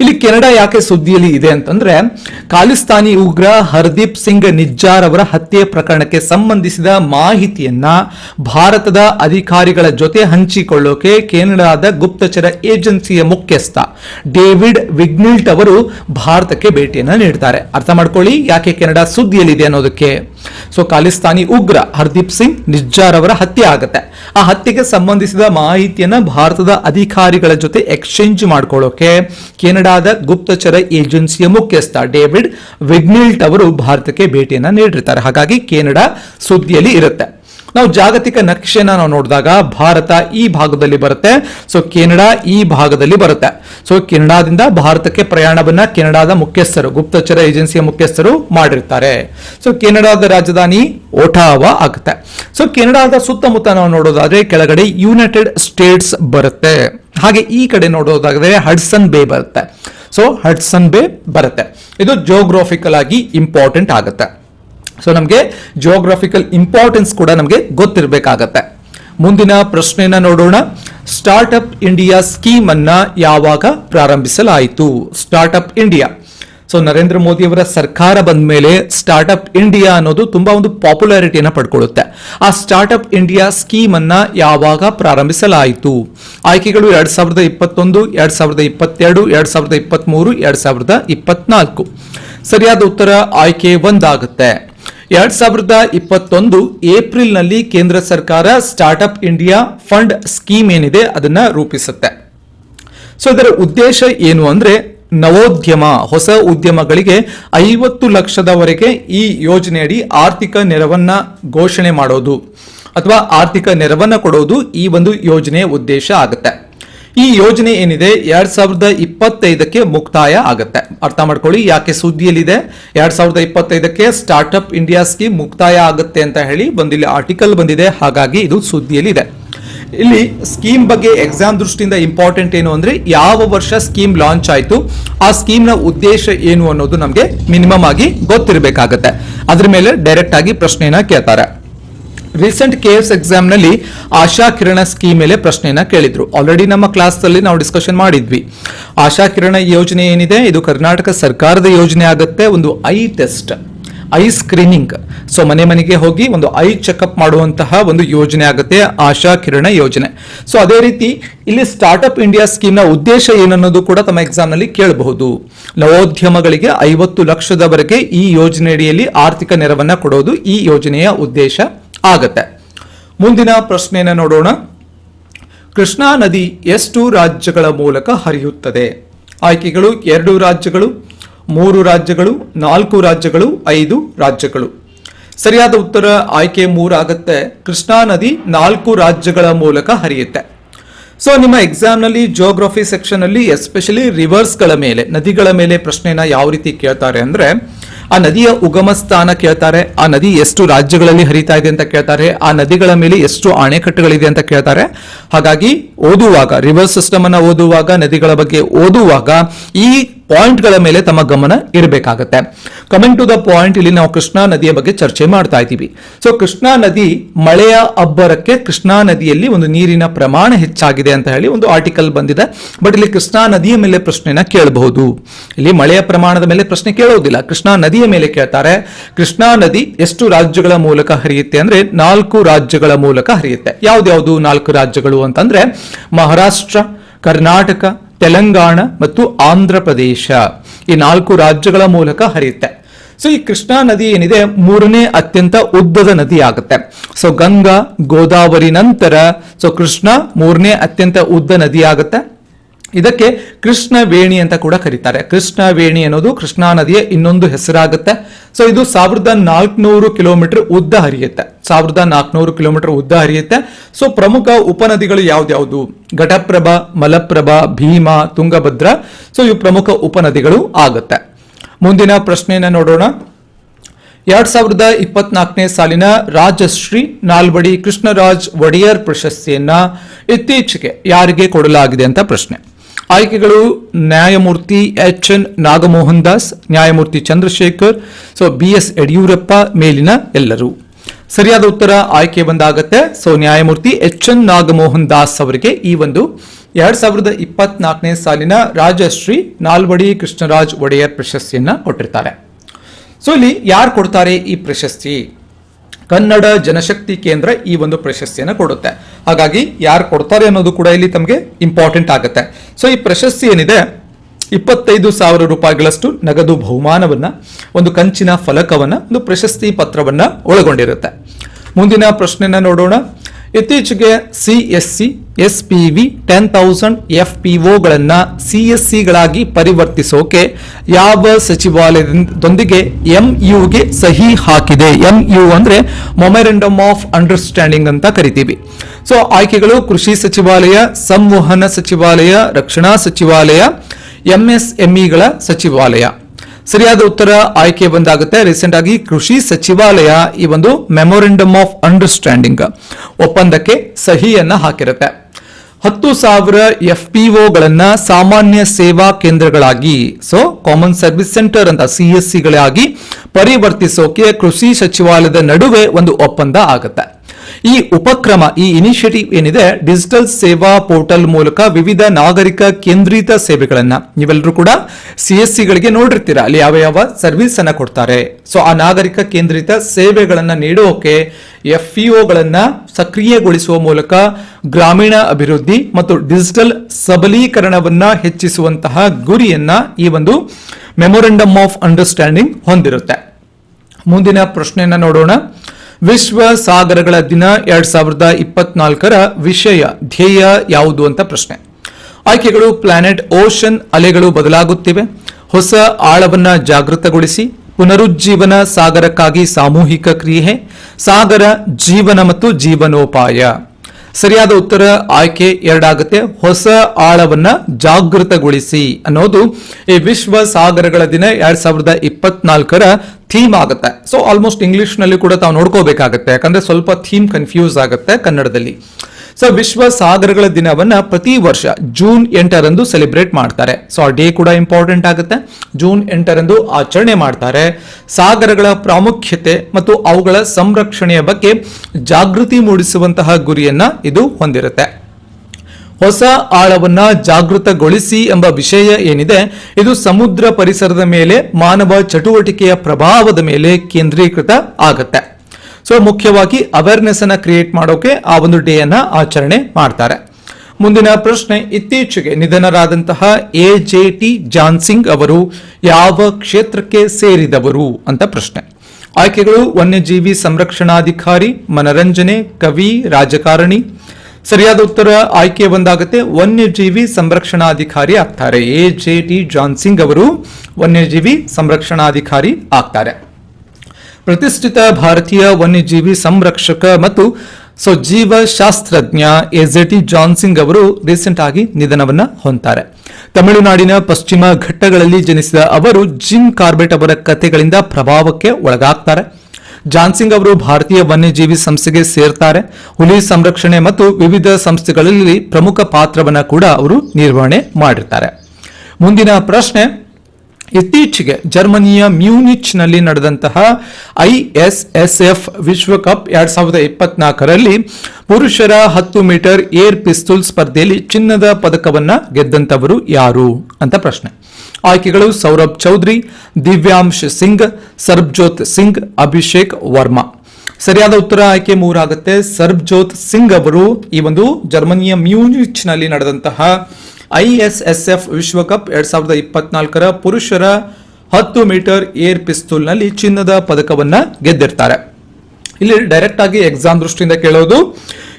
ಇಲ್ಲಿ ಕೆನಡಾ ಯಾಕೆ ಸುದ್ದಿಯಲ್ಲಿ ಇದೆ ಅಂತಂದ್ರೆ, ಖಾಲಿಸ್ತಾನಿ ಉಗ್ರ ಹರ್ದೀಪ್ ಸಿಂಗ್ ನಿಜ್ಜಾರ್ ಅವರ ಹತ್ಯೆ ಪ್ರಕರಣಕ್ಕೆ ಸಂಬಂಧಿಸಿದ ಮಾಹಿತಿಯನ್ನ ಭಾರತದ ಅಧಿಕಾರಿಗಳ ಜೊತೆ ಹಂಚಿಕೊಳ್ಳೋಕೆ ಕೆನಡಾದ ಗುಪ್ತಚರ ಏಜೆನ್ಸಿಯ ಮುಖ್ಯಸ್ಥ ಡೇವಿಡ್ ವಿಗ್ನಿಲ್ಟ್ ಅವರು ಭಾರತಕ್ಕೆ ಭೇಟಿಯನ್ನ ನೀಡ್ತಾರೆ. ಅರ್ಥ ಮಾಡ್ಕೊಳ್ಳಿ ಯಾಕೆ ಕೆನಡಾ ಸುದ್ದಿಯಲ್ಲಿದೆ ಅನ್ನೋದಕ್ಕೆ. ಸೊ ಖಾಲಿಸ್ತಾನಿ ಉಗ್ರ ಹರ್ದೀಪ್ ಸಿಂಗ್ ನಿಜ್ಜಾರ್ ಅವರ ಹತ್ಯೆ ಆಗುತ್ತೆ. ಆ ಹತ್ಯೆಗೆ ಸಂಬಂಧಿಸಿದ ಮಾಹಿತಿಯನ್ನ ಭಾರತದ ಅಧಿಕಾರಿಗಳ ಜೊತೆ ಎಕ್ಸ್ಚೇಂಜ್ ಮಾಡಿಕೊಳ್ಳೋಕೆ ಕೆನಡಾದ ಗುಪ್ತಚರ ಏಜೆನ್ಸಿಯ ಮುಖ್ಯಸ್ಥ ಡೇವಿಡ್ ವಿಗ್ನಿಲ್ಟ್ ಅವರು ಭಾರತಕ್ಕೆ ಭೇಟಿಯನ್ನ ನೀಡಿರ್ತಾರೆ. ಹಾಗಾಗಿ ಕೆನಡಾ ಸುದ್ದಿಯಲ್ಲಿ ಇರುತ್ತೆ. ನಾವು ಜಾಗತಿಕ ನಕ್ಷೆನ ನಾವು ನೋಡಿದಾಗ ಭಾರತ ಈ ಭಾಗದಲ್ಲಿ ಬರುತ್ತೆ. ಸೊ ಕೆನಡಾ ಈ ಭಾಗದಲ್ಲಿ ಬರುತ್ತೆ. ಸೊ ಕೆನಡಾದಿಂದ ಭಾರತಕ್ಕೆ ಪ್ರಯಾಣವನ್ನ ಕೆನಡಾದ ಮುಖ್ಯಸ್ಥರು, ಗುಪ್ತಚರ ಏಜೆನ್ಸಿಯ ಮುಖ್ಯಸ್ಥರು ಮಾಡಿರ್ತಾರೆ. ಸೊ ಕೆನಡಾದ ರಾಜಧಾನಿ ಒಟಾವಾ ಆಗುತ್ತೆ. ಸೊ ಕೆನಡಾದ ಸುತ್ತಮುತ್ತ ನಾವು ನೋಡೋದಾದ್ರೆ ಕೆಳಗಡೆ ಯುನೈಟೆಡ್ ಸ್ಟೇಟ್ಸ್ ಬರುತ್ತೆ. ಹಾಗೆ ಈ ಕಡೆ ನೋಡೋದಾದ್ರೆ ಹಡ್ಸನ್ ಬೇ ಬರುತ್ತೆ. ಸೊ ಹಡ್ಸನ್ ಬೇ ಬರುತ್ತೆ. ಇದು ಜೋಗ್ರಾಫಿಕಲ್ ಆಗಿ ಇಂಪಾರ್ಟೆಂಟ್ ಆಗುತ್ತೆ. ಸೊ ನಮಗೆ ಜಿಯೋಗ್ರಫಿಕಲ್ ಇಂಪಾರ್ಟೆನ್ಸ್ ಕೂಡ ನಮಗೆ ಗೊತ್ತಿರಬೇಕಾಗತ್ತೆ. ಮುಂದಿನ ಪ್ರಶ್ನೆಯನ್ನ ನೋಡೋಣ. ಸ್ಟಾರ್ಟ್ಅಪ್ ಇಂಡಿಯಾ ಸ್ಕೀಮ್ ಅನ್ನ ಯಾವಾಗ ಪ್ರಾರಂಭಿಸಲಾಯಿತು? Startup India so Narendra Modi ಅವರ ಸರ್ಕಾರ ಬಂದ ಮೇಲೆ ಸ್ಟಾರ್ಟ್ಅಪ್ ಇಂಡಿಯಾ ಅನ್ನೋದು ತುಂಬಾ ಒಂದು ಪಾಪ್ಯುಲಾರಿಟಿಯನ್ನು ಪಡ್ಕೊಳ್ಳುತ್ತೆ. ಆ ಸ್ಟಾರ್ಟ್ಅಪ್ ಇಂಡಿಯಾ ಸ್ಕೀಮ್ ಅನ್ನ ಯಾವಾಗ ಪ್ರಾರಂಭಿಸಲಾಯಿತು? ಆಯ್ಕೆಗಳು ಎರಡ್ ಸಾವಿರದ ಇಪ್ಪತ್ತೊಂದು, ಎರಡ್ ಸಾವಿರದ ಇಪ್ಪತ್ತೆರಡು, ಎರಡ್ ಸಾವಿರದ ಇಪ್ಪತ್ಮೂರು, ಎರಡ್ ಸಾವಿರದ ಇಪ್ಪತ್ನಾಲ್ಕು. ಸರಿಯಾದ ಉತ್ತರ ಆಯ್ಕೆ ಒಂದಾಗುತ್ತೆ. ಎರಡ್ ಸಾವಿರದ ಇಪ್ಪತ್ತೊಂದು ಏಪ್ರಿಲ್ನಲ್ಲಿ ಕೇಂದ್ರ ಸರ್ಕಾರ ಸ್ಟಾರ್ಟ್ಅಪ್ ಇಂಡಿಯಾ ಫಂಡ್ ಸ್ಕೀಮ್ ಏನಿದೆ ಅದನ್ನ ರೂಪಿಸುತ್ತೆ. ಸೊ, ಇದರ ಉದ್ದೇಶ ಏನು ಅಂದ್ರೆ ನವೋದ್ಯಮ, ಹೊಸ ಉದ್ಯಮಗಳಿಗೆ ಐವತ್ತು ಲಕ್ಷದವರೆಗೆ ಈ ಯೋಜನೆಯಡಿ ಆರ್ಥಿಕ ನೆರವನ್ನ ಘೋಷಣೆ ಮಾಡೋದು ಅಥವಾ ಆರ್ಥಿಕ ನೆರವನ್ನ ಕೊಡೋದು ಈ ಒಂದು ಯೋಜನೆಯ ಉದ್ದೇಶ ಆಗುತ್ತೆ. ಈ ಯೋಜನೆ ಏನಿದೆ, ಎರಡ್ ಸಾವಿರದ ಇಪ್ಪತ್ತೈದಕ್ಕೆ ಮುಕ್ತಾಯ ಆಗುತ್ತೆ. ಅರ್ಥ ಮಾಡ್ಕೊಳ್ಳಿ, ಯಾಕೆ ಸುದ್ದಿಯಲ್ಲಿದೆ? ಎರಡ್ ಸಾವಿರದ ಇಪ್ಪತ್ತೈದಕ್ಕೆ ಸ್ಟಾರ್ಟ್ಅಪ್ ಇಂಡಿಯಾ ಸ್ಕೀಮ್ ಮುಕ್ತಾಯ ಆಗುತ್ತೆ ಅಂತ ಹೇಳಿ ಬಂದಿಲ್ಲಿ ಆರ್ಟಿಕಲ್ ಬಂದಿದೆ, ಹಾಗಾಗಿ ಇದು ಸುದ್ದಿಯಲ್ಲಿದೆ. ಇಲ್ಲಿ ಸ್ಕೀಮ್ ಬಗ್ಗೆ ಎಕ್ಸಾಮ್ ದೃಷ್ಟಿಯಿಂದ ಇಂಪಾರ್ಟೆಂಟ್ ಏನು ಅಂದ್ರೆ, ಯಾವ ವರ್ಷ ಸ್ಕೀಮ್ ಲಾಂಚ್ ಆಯ್ತು, ಆ ಸ್ಕೀಮ್ನ ಉದ್ದೇಶ ಏನು ಅನ್ನೋದು ನಮಗೆ ಮಿನಿಮಮ್ ಆಗಿ ಗೊತ್ತಿರಬೇಕಾಗತ್ತೆ. ಅದ್ರ ಮೇಲೆ ಡೈರೆಕ್ಟ್ ಆಗಿ ಪ್ರಶ್ನೆಯನ್ನ ಕೇಳ್ತಾರೆ. ರೀಸೆಂಟ್ ಕೆ ಎಸ್ ಎಕ್ಸಾಮ್ನಲ್ಲಿ ಆಶಾ ಕಿರಣ ಸ್ಕೀಮ್ ಮೇಲೆ ಪ್ರಶ್ನೆಯನ್ನ ಕೇಳಿದ್ರು. ಆಲ್ರೆಡಿ ನಮ್ಮ ಕ್ಲಾಸ್ ಅಲ್ಲಿ ನಾವು ಡಿಸ್ಕಷನ್ ಮಾಡಿದ್ವಿ. ಆಶಾ ಕಿರಣ ಯೋಜನೆ ಏನಿದೆ? ಇದು ಕರ್ನಾಟಕ ಸರ್ಕಾರದ ಯೋಜನೆ ಆಗುತ್ತೆ. ಒಂದು eye test eye screening so ಮನೆ ಮನೆಗೆ ಹೋಗಿ ಒಂದು ಐ ಚೆಕಪ್ ಮಾಡುವಂತಹ ಒಂದು ಯೋಜನೆ ಆಗುತ್ತೆ, ಆಶಾ ಕಿರಣ ಯೋಜನೆ. ಸೊ ಅದೇ ರೀತಿ ಇಲ್ಲಿ ಸ್ಟಾರ್ಟ್ಅಪ್ ಇಂಡಿಯಾ ಸ್ಕೀಮ್ ಉದ್ದೇಶ ಏನನ್ನೋದು ಕೂಡ ತಮ್ಮ ಎಕ್ಸಾಮ್ನಲ್ಲಿ ಕೇಳಬಹುದು. ನವೋದ್ಯಮಗಳಿಗೆ ಐವತ್ತು ಲಕ್ಷದವರೆಗೆ ಈ ಯೋಜನೆಯಡಿಯಲ್ಲಿ ಆರ್ಥಿಕ ನೆರವನ್ನ ಕೊಡೋದು ಈ ಯೋಜನೆಯ ಉದ್ದೇಶ ಆಗತ್ತೆ. ಮುಂದಿನ ಪ್ರಶ್ನೆಯನ್ನು ನೋಡೋಣ. ಕೃಷ್ಣಾ ನದಿ ಎಷ್ಟು ರಾಜ್ಯಗಳ ಮೂಲಕ ಹರಿಯುತ್ತದೆ? ಆಯ್ಕೆಗಳು, ಎರಡು ರಾಜ್ಯಗಳು. ಮೂರು ರಾಜ್ಯಗಳು, ನಾಲ್ಕು ರಾಜ್ಯಗಳು, ಐದು ರಾಜ್ಯಗಳು. ಸರಿಯಾದ ಉತ್ತರ ಆಯ್ಕೆ ಮೂರಾಗತ್ತೆ. ಕೃಷ್ಣಾ ನದಿ ನಾಲ್ಕು ರಾಜ್ಯಗಳ ಮೂಲಕ ಹರಿಯುತ್ತೆ. ಸೊ ನಿಮ್ಮ ಎಕ್ಸಾಮ್ನಲ್ಲಿ ಜಿಯೋಗ್ರಫಿ ಸೆಕ್ಷನ್ ಅಲ್ಲಿ ಎಸ್ಪೆಷಲಿ ರಿವರ್ಸ್ಗಳ ಮೇಲೆ, ನದಿಗಳ ಮೇಲೆ ಪ್ರಶ್ನೆನ ಯಾವ ರೀತಿ ಕೇಳ್ತಾರೆ ಅಂದ್ರೆ, ಆ ನದಿಯ ಉಗಮ ಸ್ಥಾನ ಕೇಳ್ತಾರೆ, ಆ ನದಿ ಎಷ್ಟು ರಾಜ್ಯಗಳಲ್ಲಿ ಹರಿತಾ ಇದೆ ಅಂತ ಕೇಳ್ತಾರೆ, ಆ ನದಿಗಳ ಮೇಲೆ ಎಷ್ಟು ಅಣೆಕಟ್ಟುಗಳಿದೆ ಅಂತ ಕೇಳ್ತಾರೆ. ಹಾಗಾಗಿ, ಓದುವಾಗ ರಿವರ್ಸ್ ಸಿಸ್ಟಮ್ ಅನ್ನ ಓದುವಾಗ, ನದಿಗಳ ಬಗ್ಗೆ ಓದುವಾಗ, ಈ ಪಾಯಿಂಟ್ಗಳ ಮೇಲೆ ತಮ್ಮ ಗಮನ ಇರಬೇಕಾಗತ್ತೆ. ಕಮಿಂಗ್ ಟು ದ ಪಾಯಿಂಟ್ ಇಲ್ಲಿ ನಾವು ಕೃಷ್ಣಾ ನದಿಯ ಬಗ್ಗೆ ಚರ್ಚೆ ಮಾಡ್ತಾ ಇದ್ದೀವಿ. ಸೊ ಕೃಷ್ಣಾ ನದಿ ಮಳೆಯ ಅಬ್ಬರಕ್ಕೆ ಕೃಷ್ಣಾ ನದಿಯಲ್ಲಿ ಒಂದು ನೀರಿನ ಪ್ರಮಾಣ ಹೆಚ್ಚಾಗಿದೆ ಅಂತ ಹೇಳಿ ಒಂದು ಆರ್ಟಿಕಲ್ ಬಂದಿದೆ. ಬಟ್ ಇಲ್ಲಿ ಕೃಷ್ಣಾ ನದಿಯ ಮೇಲೆ ಪ್ರಶ್ನೆನ ಕೇಳಬಹುದು. ಇಲ್ಲಿ ಮಳೆಯ ಪ್ರಮಾಣದ ಮೇಲೆ ಪ್ರಶ್ನೆ ಕೇಳೋದಿಲ್ಲ. ಕೃಷ್ಣಾ ನದಿಯ ಮೇಲೆ ಕೇಳ್ತಾರೆ. ಕೃಷ್ಣಾ ನದಿ ಎಷ್ಟು ರಾಜ್ಯಗಳ ಮೂಲಕ ಹರಿಯುತ್ತೆ ಅಂದ್ರೆ ನಾಲ್ಕು ರಾಜ್ಯಗಳ ಮೂಲಕ ಹರಿಯುತ್ತೆ. ಯಾವ್ದು ನಾಲ್ಕು ರಾಜ್ಯಗಳು ಅಂತಂದ್ರೆ ಮಹಾರಾಷ್ಟ್ರ, ಕರ್ನಾಟಕ ತೆಲಂಗಾಣ ಮತ್ತು ಆಂಧ್ರ ಪ್ರದೇಶ ಈ ನಾಲ್ಕು ರಾಜ್ಯಗಳ ಮೂಲಕ ಹರಿಯುತ್ತೆ. ಸೊ ಈ ಕೃಷ್ಣಾ ನದಿ ಏನಿದೆ, ಮೂರನೇ ಅತ್ಯಂತ ಉದ್ದದ ನದಿ ಆಗುತ್ತೆ ಸೊ ಗಂಗಾ, ಗೋದಾವರಿ ನಂತರ ಸೊ ಕೃಷ್ಣ ಮೂರನೇ ಅತ್ಯಂತ ಉದ್ದ ನದಿ ಆಗುತ್ತೆ ಇದಕ್ಕೆ ಕೃಷ್ಣ ವೇಣಿ ಅಂತ ಕೂಡ ಕರೀತಾರೆ. ಕೃಷ್ಣ ವೇಣಿ ಅನ್ನೋದು ಕೃಷ್ಣಾ ನದಿಯ ಇನ್ನೊಂದು ಹೆಸರಾಗುತ್ತೆ. ಸೊ ಇದು ಸಾವಿರದ ನಾಲ್ಕುನೂರು ಕಿಲೋಮೀಟರ್ ಉದ್ದ ಹರಿಯುತ್ತೆ. ಸಾವಿರದ ನಾಲ್ಕುನೂರು ಕಿಲೋಮೀಟರ್ ಉದ್ದ ಹರಿಯುತ್ತೆ. ಸೊ ಪ್ರಮುಖ ಉಪನದಿಗಳು ಯಾವ್ದ್ಯಾವುದು? ಘಟಪ್ರಭಾ, ಮಲಪ್ರಭಾ, ಭೀಮಾ, ತುಂಗಭದ್ರ. ಸೊ ಇವು ಪ್ರಮುಖ ಉಪನದಿಗಳು ಆಗುತ್ತೆ. ಮುಂದಿನ ಪ್ರಶ್ನೆಯನ್ನ ನೋಡೋಣ. ಎರಡ್ ಸಾವಿರದ ಇಪ್ಪತ್ನಾಲ್ಕನೇ ಸಾಲಿನ ರಾಜಶ್ರೀ ನಾಲ್ವಡಿ ಕೃಷ್ಣರಾಜ್ ಒಡೆಯರ್ ಪ್ರಶಸ್ತಿಯನ್ನ ಇತ್ತೀಚೆಗೆ ಯಾರಿಗೆ ಕೊಡಲಾಗಿದೆ ಅಂತ ಪ್ರಶ್ನೆ. ಆಯ್ಕೆಗಳು ನ್ಯಾಯಮೂರ್ತಿ ಎಚ್ ಎನ್ ನಾಗಮೋಹನ್ ದಾಸ್ ನ್ಯಾಯಮೂರ್ತಿ Chandrashekhar, so B S Yediyurappa ಮೇಲಿನ ಎಲ್ಲರೂ. ಸರಿಯಾದ ಉತ್ತರ ಆಯ್ಕೆ ಬಂದಾಗತ್ತೆ. ಸೊ ನ್ಯಾಯಮೂರ್ತಿ ಎಚ್ ಎನ್ ನಾಗಮೋಹನ್ ದಾಸ್ ಅವರಿಗೆ ಈ ಒಂದು ಎರಡ್ ಸಾವಿರದ ಇಪ್ಪತ್ನಾಲ್ಕನೇ ಸಾಲಿನ ರಾಜಶ್ರೀ ನಾಲ್ವಡಿ ಕೃಷ್ಣರಾಜ್ ಒಡೆಯರ್ ಪ್ರಶಸ್ತಿಯನ್ನ ಕೊಟ್ಟಿರ್ತಾರೆ. ಸೊ ಇಲ್ಲಿ ಯಾರು ಕೊಡ್ತಾರೆ ಈ ಪ್ರಶಸ್ತಿ? ಕನ್ನಡ ಜನಶಕ್ತಿ ಕೇಂದ್ರ ಈ ಒಂದು ಪ್ರಶಸ್ತಿಯನ್ನು ಕೊಡುತ್ತೆ. ಹಾಗಾಗಿ ಯಾರು ಕೊಡ್ತಾರೆ ಅನ್ನೋದು ಕೂಡ ಇಲ್ಲಿ ತಮಗೆ ಇಂಪಾರ್ಟೆಂಟ್ ಆಗುತ್ತೆ. ಸೊ ಈ ಪ್ರಶಸ್ತಿ ಏನಿದೆ? ಇಪ್ಪತ್ತೈದು ಸಾವಿರ ರೂಪಾಯಿಗಳಷ್ಟು ನಗದು ಬಹುಮಾನವನ್ನ, ಒಂದು ಕಂಚಿನ ಫಲಕವನ್ನ, ಒಂದು ಪ್ರಶಸ್ತಿ ಪತ್ರವನ್ನ ಒಳಗೊಂಡಿರುತ್ತೆ. ಮುಂದಿನ ಪ್ರಶ್ನೆನ ನೋಡೋಣ. ಇತ್ತೀಚೆಗೆ C S C S P V ten thousand F P ಒಗಳನ್ನ C S ಸಿಗಳಾಗಿ ಪರಿವರ್ತಿಸೋಕೆ ಯಾವ ಸಚಿವಾಲಯದೊಂದಿಗೆ ಎಂ ಯುಗೆ ಸಹಿ ಹಾಕಿದೆ. ಎಂ ಯು ಅಂದರೆ ಮೊಮೆರಂಡಮ್ ಆಫ್ ಅಂಡರ್ಸ್ಟ್ಯಾಂಡಿಂಗ್ ಅಂತ ಕರಿತೀವಿ. ಸೊ ಆಯ್ಕೆಗಳು ಕೃಷಿ ಸಚಿವಾಲಯ, ಸಂವಹನ ಸಚಿವಾಲಯ, ರಕ್ಷಣಾ ಸಚಿವಾಲಯ, ಎಂಎಸ್ಎಂಇಗಳ ಸಚಿವಾಲಯ. ಸರಿಯಾದ ಉತ್ತರ ಆಯ್ಕೆ ಬಂದಾಗುತ್ತೆ. ರೀಸೆಂಟ್ ಆಗಿ ಕೃಷಿ ಸಚಿವಾಲಯ ಈ ಒಂದು ಮೆಮೊರೆಂಡಮ್ ಆಫ್ ಅಂಡರ್ಸ್ಟ್ಯಾಂಡಿಂಗ್ ಒಪ್ಪಂದಕ್ಕೆ ಸಹಿಯನ್ನ ಹಾಕಿರುತ್ತೆ. ಹತ್ತು ಸಾವಿರ ಎಫ್ ಪಿ ಒಗಳನ್ನ ಸಾಮಾನ್ಯ ಸೇವಾ ಕೇಂದ್ರಗಳಾಗಿ ಸೊ ಕಾಮನ್ ಸರ್ವಿಸ್ ಸೆಂಟರ್ ಅಂತ ಸಿ ಎಸ್ ಸಿಗಳಾಗಿ ಪರಿವರ್ತಿಸೋಕೆ ಕೃಷಿ ಸಚಿವಾಲಯದ ನಡುವೆ ಒಂದು ಒಪ್ಪಂದ ಆಗುತ್ತೆ. ಈ ಉಪಕ್ರಮ, ಈ ಇನಿಷಿಯೇಟಿವ್ ಏನಿದೆ ಡಿಜಿಟಲ್ ಸೇವಾ ಪೋರ್ಟಲ್ ಮೂಲಕ ವಿವಿಧ ನಾಗರಿಕ ಕೇಂದ್ರಿತ ಸೇವೆಗಳನ್ನ ನೀವೆಲ್ಲರೂ ಕೂಡ ಸಿ ಎಸ್ ಸಿಗಳಿಗೆ ನೋಡಿರ್ತೀರ? ಅಲ್ಲಿ ಯಾವ ಯಾವ ಸರ್ವಿಸ್ ಅನ್ನ ಕೊಡ್ತಾರೆ. ಸೊ ಆ ನಾಗರಿಕ ಕೇಂದ್ರಿತ ಸೇವೆಗಳನ್ನ ನೀಡೋಕೆ ಎಫ್ ಗಳನ್ನ ಸಕ್ರಿಯಗೊಳಿಸುವ ಮೂಲಕ ಗ್ರಾಮೀಣ ಅಭಿವೃದ್ಧಿ ಮತ್ತು ಡಿಜಿಟಲ್ ಸಬಲೀಕರಣವನ್ನ ಹೆಚ್ಚಿಸುವಂತಹ ಗುರಿಯನ್ನ ಈ ಒಂದು ಮೆಮೊರಂಡಮ್ ಆಫ್ ಅಂಡರ್ಸ್ಟ್ಯಾಂಡಿಂಗ್ ಹೊಂದಿರುತ್ತೆ. ಮುಂದಿನ ಪ್ರಶ್ನೆಯನ್ನ ನೋಡೋಣ. ವಿಶ್ವ ಸಾಗರಗಳ ದಿನ ಎರಡ್ ಸಾವಿರದ ಇಪ್ಪತ್ನಾಲ್ಕರ ವಿಷಯ, ಧ್ಯೇಯ ಯಾವುದು ಅಂತ ಪ್ರಶ್ನೆ. ಆಯ್ಕೆಗಳು ಪ್ಲಾನೆಟ್ ಓಷನ್ ಅಲೆಗಳು ಬದಲಾಗುತ್ತಿವೆ. ಹೊಸ ಆಳವನ್ನ ಜಾಗೃತಗೊಳಿಸಿ, ಪುನರುಜ್ಜೀವನ ಸಾಗರಕ್ಕಾಗಿ ಸಾಮೂಹಿಕ ಕ್ರಿಯೆ, ಸಾಗರ ಜೀವನ ಮತ್ತು ಜೀವನೋಪಾಯ. ಸರಿಯಾದ ಉತ್ತರ ಆಯ್ಕೆ ಎರಡಾಗುತ್ತೆ. ಹೊಸ ಆಳವನ್ನ ಜಾಗೃತಗೊಳಿಸಿ ಅನ್ನೋದು ಈ ವಿಶ್ವ ಸಾಗರಗಳ ದಿನ ಎರಡ್ ಸಾವಿರದ ಇಪ್ಪತ್ನಾಲ್ಕರ ಥೀಮ್ ಆಗುತ್ತೆ. ಸೊ ಆಲ್ಮೋಸ್ಟ್ ಇಂಗ್ಲಿಷ್ನಲ್ಲಿ ಕೂಡ ತಾವು ನೋಡ್ಕೋಬೇಕಾಗತ್ತೆ. ಯಾಕಂದ್ರೆ ಸ್ವಲ್ಪ ಥೀಮ್ ಕನ್ಫ್ಯೂಸ್ ಆಗುತ್ತೆ ಕನ್ನಡದಲ್ಲಿ. ಸೊ ವಿಶ್ವ ಸಾಗರಗಳ ದಿನವನ್ನ ಪ್ರತಿ ವರ್ಷ ಜೂನ್ ಎಂಟರಂದು ಸೆಲೆಬ್ರೇಟ್ ಮಾಡ್ತಾರೆ. ಸೊ ಆ ಡೇ ಕೂಡ ಇಂಪಾರ್ಟೆಂಟ್ ಆಗುತ್ತೆ. ಜೂನ್ ಎಂಟರಂದು ಆಚರಣೆ ಮಾಡ್ತಾರೆ. ಸಾಗರಗಳ ಪ್ರಾಮುಖ್ಯತೆ ಮತ್ತು ಅವುಗಳ ಸಂರಕ್ಷಣೆಯ ಬಗ್ಗೆ ಜಾಗೃತಿ ಮೂಡಿಸುವಂತಹ ಗುರಿಯನ್ನ ಇದು ಹೊಂದಿರುತ್ತೆ. ಹೊಸ ಆಳವನ್ನ ಜಾಗೃತಗೊಳಿಸಿ ಎಂಬ ವಿಷಯ ಏನಿದೆ, ಇದು ಸಮುದ್ರ ಪರಿಸರದ ಮೇಲೆ, ಮಾನವ ಚಟುವಟಿಕೆಯ ಪ್ರಭಾವದ ಮೇಲೆ ಕೇಂದ್ರೀಕೃತ ಆಗತ್ತೆ. ಸೊ ಮುಖ್ಯವಾಗಿ ಅವೇರ್ನೆಸ್ ಅನ್ನ ಕ್ರಿಯೇಟ್ ಮಾಡೋಕೆ ಆ ಒಂದು ಡೇ ಅನ್ನ ಆಚರಣೆ ಮಾಡ್ತಾರೆ. ಮುಂದಿನ ಪ್ರಶ್ನೆ, ಇತ್ತೀಚೆಗೆ ನಿಧನರಾದಂತಹ ಎ ಜೆ ಟಿ ಜಾನ್ಸಿಂಗ್ ಅವರು ಯಾವ ಕ್ಷೇತ್ರಕ್ಕೆ ಸೇರಿದವರು ಅಂತ ಪ್ರಶ್ನೆ. ಆಯ್ಕೆಗಳು, ವನ್ಯಜೀವಿ ಸಂರಕ್ಷಣಾಧಿಕಾರಿ, ಮನರಂಜನೆ, ಕವಿ, ರಾಜಕಾರಣಿ. ಸರಿಯಾದ ಉತ್ತರ ಆಯ್ಕೆ ಒಂದಾಗುತ್ತೆ ವನ್ಯಜೀವಿ ಸಂರಕ್ಷಣಾಧಿಕಾರಿ ಆಗ್ತಾರೆ. ಎ ಜೆ ಟಿ ಜಾನ್ಸಿಂಗ್ ಅವರು ವನ್ಯಜೀವಿ ಸಂರಕ್ಷಣಾಧಿಕಾರಿ ಆಗ್ತಾರೆ. ಪ್ರತಿಷ್ಠಿತ ಭಾರತೀಯ ವನ್ಯಜೀವಿ ಸಂರಕ್ಷಕ ಮತ್ತು ಸೊ ಜೀವಶಾಸ್ತ್ರಜ್ಞ ಎಜೆಟಿ ಜಾನ್ಸಿಂಗ್ ಅವರು ರೀಸೆಂಟ್ ಆಗಿ ನಿಧನವನ್ನ ಹೊಂತಾರೆ ತಮಿಳುನಾಡಿನ ಪಶ್ಚಿಮ ಘಟ್ಟಗಳಲ್ಲಿ ಜನಿಸಿದ ಅವರು ಜಿಮ್ ಕಾರ್ಬೆಟ್ ಅವರ ಕಥೆಗಳಿಂದ ಪ್ರಭಾವಕ್ಕೆ ಒಳಗಾಗ್ತಾರೆ. ಜಾನ್ಸಿಂಗ್ ಅವರು ಭಾರತೀಯ ವನ್ಯಜೀವಿ ಸಂಸ್ಥೆಗೆ ಸೇರ್ತಾರೆ. ಹುಲಿ ಸಂರಕ್ಷಣೆ ಮತ್ತು ವಿವಿಧ ಸಂಸ್ಥೆಗಳಲ್ಲಿ ಪ್ರಮುಖ ಪಾತ್ರವನ್ನ ಕೂಡ ಅವರು ನಿರ್ವಹಣೆ ಮಾಡಿರ್ತಾರೆ. ಮುಂದಿನ ಪ್ರಶ್ನೆ, ಇತ್ತೀಚೆಗೆ ಜರ್ಮನಿಯ ಮ್ಯೂನಿಚ್ನಲ್ಲಿ ನಡೆದಂತಹ ಐಎಸ್ಎಸ್ಎಫ್ ವಿಶ್ವಕಪ್ ಎರಡ್ ಸಾವಿರದ ಇಪ್ಪತ್ನಾಲ್ಕರಲ್ಲಿ ಪುರುಷರ ಹತ್ತು ಮೀಟರ್ ಏರ್ ಪಿಸ್ತೂಲ್ ಸ್ಪರ್ಧೆಯಲ್ಲಿ ಚಿನ್ನದ ಪದಕವನ್ನ ಗೆದ್ದಂತವರು ಯಾರು ಅಂತ ಪ್ರಶ್ನೆ. ಆಯ್ಕೆಗಳು ಸೌರಭ್ ಚೌಧರಿ, ದಿವ್ಯಾಂಶ್ ಸಿಂಗ್, ಸರ್ಬ್ಜೋತ್ ಸಿಂಗ್, ಅಭಿಷೇಕ್ ವರ್ಮಾ. ಸರಿಯಾದ ಉತ್ತರ ಆಯ್ಕೆ ಮೂರಾಗುತ್ತೆ. ಸರ್ಬ್ಜೋತ್ ಸಿಂಗ್ ಅವರು ಈ ಒಂದು ಜರ್ಮನಿಯ ಮ್ಯೂನಿಚ್ನಲ್ಲಿ ನಡೆದಂತಹ ಐಎಸ್ಎಸ್ಎಫ್ ವಿಶ್ವಕಪ್ ಎರಡ್ ಸಾವಿರದ ಇಪ್ಪತ್ನಾಲ್ಕರ ಪುರುಷರ ಹತ್ತು ಮೀಟರ್ ಏರ್ ಪಿಸ್ತೂಲ್ನಲ್ಲಿ ಚಿನ್ನದ ಪದಕವನ್ನ ಗೆದ್ದಿರ್ತಾರೆ. ಇಲ್ಲಿ ಡೈರೆಕ್ಟ್ ಆಗಿ ಎಕ್ಸಾಮ್ ದೃಷ್ಟಿಯಿಂದ ಕೇಳೋದು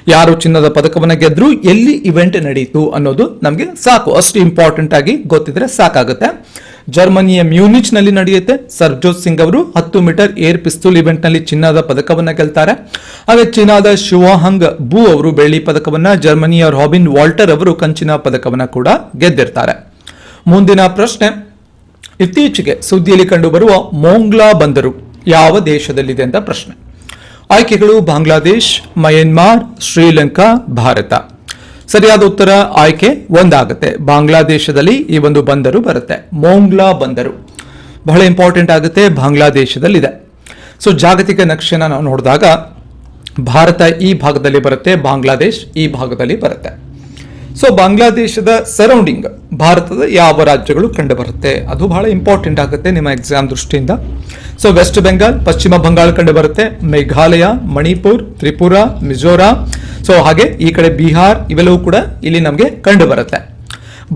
ಯಾರು ಚಿನ್ನದ ಪದಕವನ್ನ ಗೆದ್ರು, ಎಲ್ಲಿ ಇವೆಂಟ್ ನಡೆಯಿತು ಅನ್ನೋದು ನಮಗೆ ಸಾಕು. ಅಷ್ಟು ಇಂಪಾರ್ಟೆಂಟ್ ಆಗಿ ಗೊತ್ತಿದ್ರೆ ಸಾಕಾಗುತ್ತೆ. ಜರ್ಮನಿಯ ಮ್ಯೂನಿಚ್ನಲ್ಲಿ ನಡೆಯುತ್ತೆ. ಸರ್ಜೋತ್ ಸಿಂಗ್ ಅವರು ಹತ್ತು ಮೀಟರ್ ಏರ್ ಪಿಸ್ತೂಲ್ ಇವೆಂಟ್ನಲ್ಲಿ ಚಿನ್ನದ ಪದಕವನ್ನ ಗೆಲ್ತಾರೆ. ಹಾಗೆ ಚೀನಾದ ಶಿವಹಂಗ್ ಬೂ ಅವರು ಬೆಳ್ಳಿ ಪದಕವನ್ನ, ಜರ್ಮನಿಯ ರಾಬಿನ್ ವಾಲ್ಟರ್ ಅವರು ಕಂಚಿನ ಪದಕವನ್ನ ಕೂಡ ಗೆದ್ದಿರ್ತಾರೆ. ಮುಂದಿನ ಪ್ರಶ್ನೆ, ಇತ್ತೀಚೆಗೆ ಸುದ್ದಿಯಲ್ಲಿ ಕಂಡುಬರುವ ಮೋಂಗ್ಲಾ ಬಂದರು. ಯಾವ ದೇಶದಲ್ಲಿದೆ ಅಂತ ಪ್ರಶ್ನೆ. ಆಯ್ಕೆಗಳು ಬಾಂಗ್ಲಾದೇಶ್, ಮಯನ್ಮಾರ್, ಶ್ರೀಲಂಕಾ, ಭಾರತ. ಸರಿಯಾದ ಉತ್ತರ ಆಯ್ಕೆ ಒಂದಾಗುತ್ತೆ. ಬಾಂಗ್ಲಾದೇಶದಲ್ಲಿ ಈ ಒಂದು ಬಂದರು ಬರುತ್ತೆ. ಮೋಂಗ್ಲಾ ಬಂದರು. ಬಹಳ ಇಂಪಾರ್ಟೆಂಟ್ ಆಗುತ್ತೆ ಬಾಂಗ್ಲಾದೇಶದಲ್ಲಿದೆ. ಸೊ, ಜಾಗತಿಕ ನಕ್ಷೆನ ನಾವು ನೋಡಿದಾಗ ಭಾರತ ಈ ಭಾಗದಲ್ಲಿ ಬರುತ್ತೆ, ಬಾಂಗ್ಲಾದೇಶ್ ಈ ಭಾಗದಲ್ಲಿ ಬರುತ್ತೆ. ಸೊ ಬಾಂಗ್ಲಾದೇಶದ ಸರೌಂಡಿಂಗ್ ಭಾರತದ ಯಾವ ರಾಜ್ಯಗಳು ಕಂಡು ಬರುತ್ತೆ ಅದು ಬಹಳ ಇಂಪಾರ್ಟೆಂಟ್ ಆಗುತ್ತೆ ನಿಮ್ಮ ಎಕ್ಸಾಮ್ ದೃಷ್ಟಿಯಿಂದ. ಸೊ ವೆಸ್ಟ್ ಬೆಂಗಾಲ್ ಪಶ್ಚಿಮ ಬಂಗಾಳ ಕಂಡು ಬರುತ್ತೆ ಮೇಘಾಲಯ, ಮಣಿಪುರ್, ತ್ರಿಪುರ, ಮಿಜೋರಾಂ. ಸೊ ಹಾಗೆ ಈ ಕಡೆ ಬಿಹಾರ್, ಇವೆಲ್ಲವೂ ಕೂಡ ಇಲ್ಲಿ ನಮಗೆ ಕಂಡು ಬರುತ್ತೆ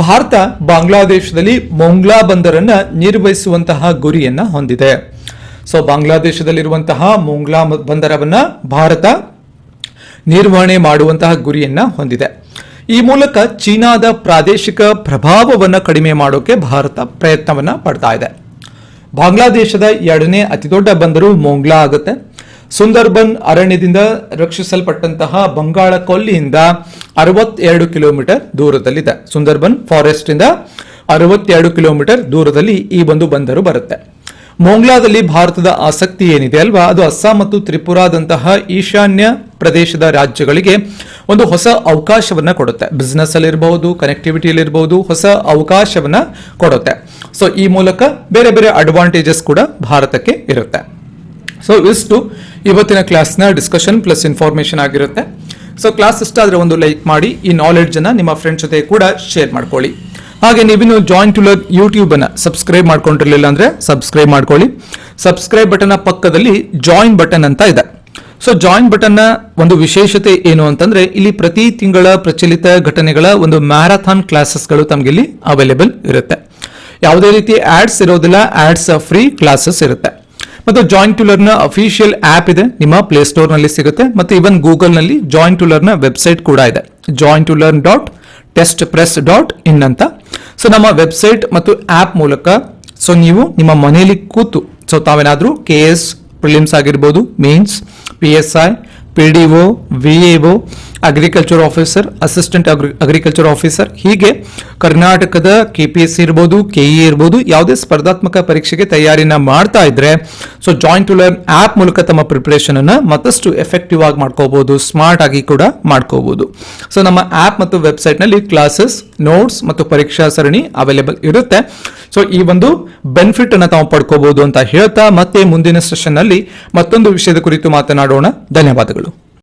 ಭಾರತ ಬಾಂಗ್ಲಾದೇಶದಲ್ಲಿ ಮೊಂಗ್ಲಾ ಬಂದರನ್ನ ನಿರ್ವಹಿಸುವಂತಹ ಗುರಿಯನ್ನ ಹೊಂದಿದೆ. ಸೊ ಬಾಂಗ್ಲಾದೇಶದಲ್ಲಿರುವಂತಹ ಮೊಂಗ್ಲಾ ಬಂದರವನ್ನ ಭಾರತ ನಿರ್ವಹಣೆ ಮಾಡುವಂತಹ ಗುರಿಯನ್ನ ಹೊಂದಿದೆ. ಈ ಮೂಲಕ ಚೀನಾದ ಪ್ರಾದೇಶಿಕ ಪ್ರಭಾವವನ್ನು ಕಡಿಮೆ ಮಾಡೋಕೆ ಭಾರತ ಪ್ರಯತ್ನವನ್ನ ಪಡ್ತಾ ಇದೆ. ಬಾಂಗ್ಲಾದೇಶದ ಎರಡನೇ ಅತಿದೊಡ್ಡ ಬಂದರು ಮೊಂಗ್ಲಾ ಆಗುತ್ತೆ. ಸುಂದರ್ಬನ್ ಅರಣ್ಯದಿಂದ ರಕ್ಷಿಸಲ್ಪಟ್ಟಂತಹ ಬಂಗಾಳ ಕೊಲ್ಲಿಯಿಂದ ಅರವತ್ತೆರಡು ಕಿಲೋಮೀಟರ್ ದೂರದಲ್ಲಿದೆ. ಸುಂದರ್ಬನ್ ಫಾರೆಸ್ಟ್ ಇಂದ ಅರವತ್ತೆರಡು ಕಿಲೋಮೀಟರ್ ದೂರದಲ್ಲಿ ಈ ಒಂದು ಬಂದರು ಬರುತ್ತೆ. ಮೊಂಗ್ಲಾದಲ್ಲಿ ಭಾರತದ ಆಸಕ್ತಿ ಏನಿದೆ ಅಲ್ವಾ? ಅದು ಅಸ್ಸಾಂ ಮತ್ತು ತ್ರಿಪುರಾದಂತಹ ಈಶಾನ್ಯ ಪ್ರದೇಶದ ರಾಜ್ಯಗಳಿಗೆ ಒಂದು ಹೊಸ ಅವಕಾಶವನ್ನ ಕೊಡುತ್ತೆ. ಬಿಸ್ನೆಸ್ ಅಲ್ಲಿ ಇರಬಹುದು ಹೊಸ ಅವಕಾಶವನ್ನ ಕೊಡುತ್ತೆ. ಸೊ ಈ ಮೂಲಕ ಬೇರೆ ಬೇರೆ ಅಡ್ವಾಂಟೇಜಸ್ ಕೂಡ ಭಾರತಕ್ಕೆ ಇರುತ್ತೆ. ಸೊ ಇಷ್ಟು ಇವತ್ತಿನ ಕ್ಲಾಸ್ನ ಡಿಸ್ಕಷನ್ ಪ್ಲಸ್ ಇನ್ಫಾರ್ಮೇಶನ್ ಆಗಿರುತ್ತೆ. ಸೊ ಕ್ಲಾಸ್ ಇಷ್ಟ ಆದ್ರೆ ಒಂದು ಲೈಕ್ ಮಾಡಿ, ಈ ನಾಲೆಡ್ಜನ್ನು ನಿಮ್ಮ ಫ್ರೆಂಡ್ಸ್ ಜೊತೆ ಕೂಡ ಶೇರ್ ಮಾಡ್ಕೊಳ್ಳಿ. ಹಾಗೆ ನೀವಿನ್ನು ಜಾಯಿನ್ ಟು ಯೂಟ್ಯೂಬ್ ಅನ್ನ ಸಬ್ಸ್ಕ್ರೈಬ್ ಮಾಡ್ಕೊಂಡಿರಲಿಲ್ಲ ಅಂದ್ರೆ ಸಬ್ಸ್ಕ್ರೈಬ್ ಮಾಡ್ಕೊಳ್ಳಿ. ಸಬ್ಸ್ಕ್ರೈಬ್ ಬಟನ್ ಪಕ್ಕದಲ್ಲಿ ಜಾಯಿನ್ ಬಟನ್ ಅಂತ ಇದೆ. ಸೊ ಜಾಯಿನ್ ಬಟನ್ನ ಒಂದು ವಿಶೇಷತೆ ಏನು ಅಂತಂದ್ರೆ, ಇಲ್ಲಿ ಪ್ರತಿ ತಿಂಗಳ ಪ್ರಚಲಿತ ಘಟನೆಗಳ ಒಂದು ಮ್ಯಾರಥಾನ್ ಕ್ಲಾಸಸ್ಗಳು ತಮಗೆ ಇಲ್ಲಿ ಅವೈಲೇಬಲ್ ಇರುತ್ತೆ. ಯಾವುದೇ ರೀತಿ ಆಡ್ಸ್ ಇರೋದಿಲ್ಲ ಆಡ್ಸ್ ಫ್ರೀ ಕ್ಲಾಸಸ್ ಇರುತ್ತೆ. ಮತ್ತು ಜಾಯಿನ್ ಟು ನ ಅಫಿಷಿಯಲ್ ಆಪ್ ಇದೆ, ನಿಮ್ಮ ಪ್ಲೇ ಸ್ಟೋರ್ನಲ್ಲಿ ಸಿಗುತ್ತೆ. ಮತ್ತು ಇವನ್ ಗೂಗಲ್ನಲ್ಲಿ ಜಾಯಿನ್ ಟು ನ ವೆಬ್ಸೈಟ್ ಕೂಡ ಇದೆ. Join To Learn dot test press dot in ಅಂತ. ಸೊ ನಮ್ಮ ವೆಬ್ಸೈಟ್ ಮತ್ತು ಆ್ಯಪ್ ಮೂಲಕ ಸೊ ನೀವು ನಿಮ್ಮ ಮನೆಯಲ್ಲಿ ಕೂತು ಸೊ ತಾವೇನಾದರೂ ಕೆ ಎಸ್ ಪ್ರಿಲಿಮ್ಸ್ ಆಗಿರ್ಬೋದು means P S I P D O V A O agriculture officer assistant agriculture officer ಹೀಗೆ ಕರ್ನಾಟಕದ ಕೆ ಪಿ ಎಸ್ ಇರ್ಬೋದು ಕೆ ಇ ಇರ್ಬೋದು, ಯಾವುದೇ ಸ್ಪರ್ಧಾತ್ಮಕ ಪರೀಕ್ಷೆಗೆ ತಯಾರಿನ ಮಾಡ್ತಾ ಇದ್ರೆ so Join To Learn app ಮೂಲಕ ತಮ್ಮ ಪ್ರಿಪರೇಷನ್ ಅನ್ನು ಮತ್ತಷ್ಟು ಎಫೆಕ್ಟಿವ್ ಆಗಿ ಮಾಡ್ಕೋಬಹುದು ಸ್ಮಾರ್ಟ್ ಆಗಿ ಕೂಡ ಮಾಡ್ಕೋಬಹುದು ಸೊ ನಮ್ಮ ಆಪ್ ಮತ್ತು ವೆಬ್ಸೈಟ್ನಲ್ಲಿ ಕ್ಲಾಸಸ್ ನೋಟ್ಸ್ ಮತ್ತು ಪರೀಕ್ಷಾ ಸರಣಿ ಅವೈಲೇಬಲ್ ಇರುತ್ತೆ. ಸೊ ಈ ಒಂದು ಬೆನಿಫಿಟ್ ಅನ್ನು ತಾವು ಪಡ್ಕೋಬಹುದು ಅಂತ ಹೇಳ್ತಾ ಮತ್ತೆ ಮುಂದಿನ ಸೆಷನ್ನಲ್ಲಿ ಮತ್ತೊಂದು ವಿಷಯದ ಕುರಿತು ಮಾತನಾಡೋಣ. ಧನ್ಯವಾದಗಳು.